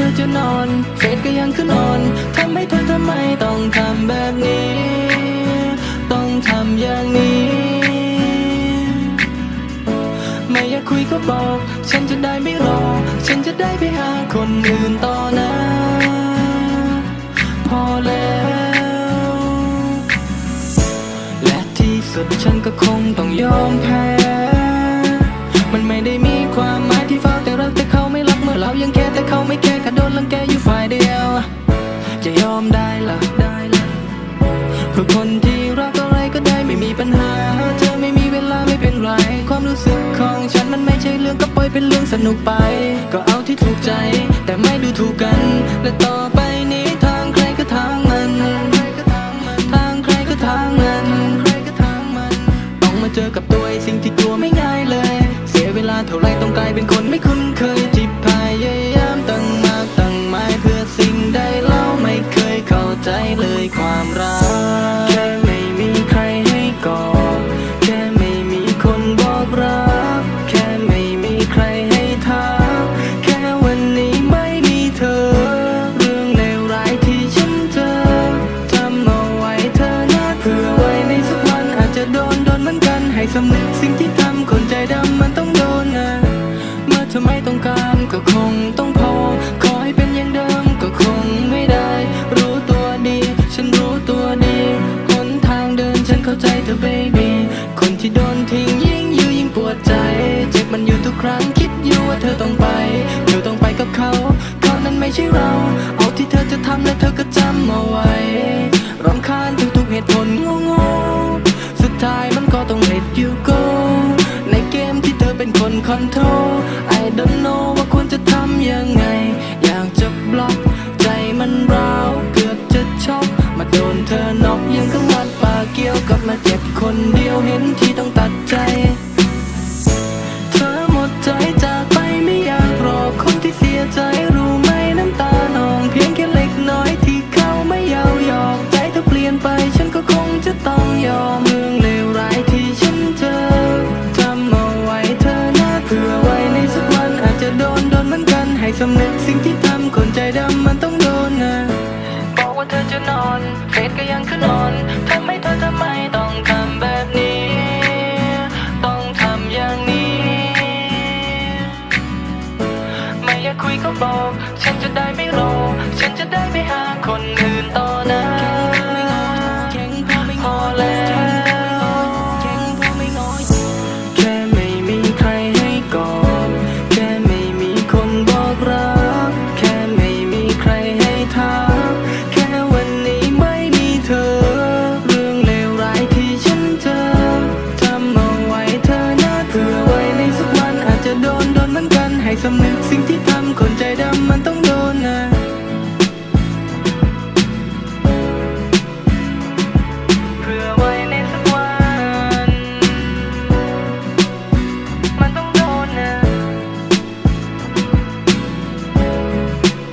ธอจะนอน เฟซก็ยังขึ้นอนทำให้เธอทำไมต้องทำแบบนี้ ต้องทำอย่างนี้ ไม่อยากคุยก็บอก ฉันจะได้ไม่รอ ฉันจะได้ไปหาคนอื่นต่อนะ พอแล้ว และที่สุดฉันก็คงต้องยอมแพ้ มันไม่ได้มีความือคนที่รักอะไรก็ได้ไม่มีปัญหา เธอไม่มีเวลาไม่เป็นไร ความรู้สึกของฉันมันไม่ใช่เรื่องก็ปล่อยเป็นเรื่องสนุกไป ก็เอาที่ถูกใจ แต่ไม่ดูถูกกัน และต่อไปนี้ทางใครก็ทางมัน ทางใครก็ทางมันใครก็ทางมันต้องมาเจอกับตัวไอ้สิ่งที่กลัวไม่ง่ายเลย เสียเวลาเท่าไรต้องกลายเป็นคนไม่คุ้นเคยจิบพยายามตั้งมากตั้งหมายเพื่อสิ่งใดเล่าไม่เคยเข้าใจเลยความรัก สำนึกสิ่งที่ทำคนใจดำมันต้องโดนนะเมื่อเธอไม่ต้องการก็คงต้องพอ ขอให้เป็นอย่างเดิมก็คงไม่ได้ รู้ตัวดี ฉันรู้ตัวดีหนทางเดินฉันเข้าใจเธอ baby คนที่โดนทิ้งยิ่งยื้อยิ่งปวดใจ เจ็บมันอยู่ทุกครั้งคิดอยู่ว่าเธอต้องไปเธอต้องไปกับเขาเขานั้นไม่ใช่เรา เอาที่เธอจะทำและเธอก็จำเอาไว้รำคาญ เป็นคนคอนโทรล I don't know ว่าควรจะทำยังไง อยากจะบล็อก สำนึกสิ่งที่ทำคนใจดำมันต้องโดนนะ บอกว่าเธอจะนอนเฟซก็ยังคือนอนทำไมเธอทำไมต้องทำแบบนี้ ต้องทำอย่างนี้ ไม่อยากคุยก็บอก ฉันจะได้ไม่รอ ฉันจะได้ไม่หาคน สำนึก